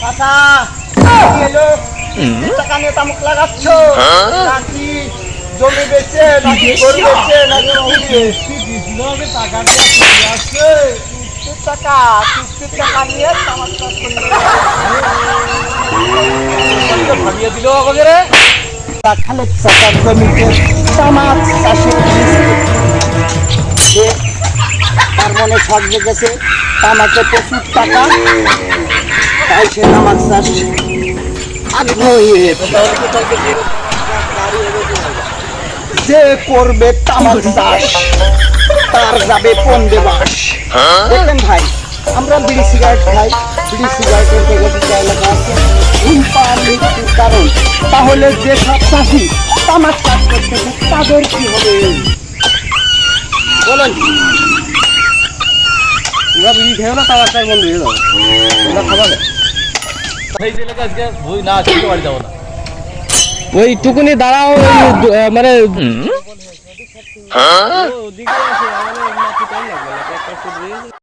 চাচা কি হলো? টাকা নিয়ে তামুক লাগাচ্ছ? নাকি জমি বেচে নাকি গরু বেচে নাকি টাকা কিস্তির টাকা কিস্তির টাকা নিয়ে তামাক ভাবিয়ে দিল আমাকে রে। খালেদ চাচার জমিতে তামাক চাষের মনে শখ জেগেছে তামাকে প্রচুর টাকা। তাই সে তামাক চাষ যে করবে তামাক চাষ, তার যাবে পন্দে বাস। দেখেন ভাই, আমরা বিড়ি সিগারেট খাই। বিড়ি সিগারেটের দুটো এলাকা আছে কারণ। তাহলে যে সব চাষি তামাক চাষ করতেছে, তাদের কি হবে? বলেন। বিড়ি না বন্ধ হয়ে না এই আজকে বই না আছে বাড়ি যাব না। ওই টুকুনি দাঁড়াও মানে ওদিকে আছে আমাদের টাইম লাগবে না একটা ফুট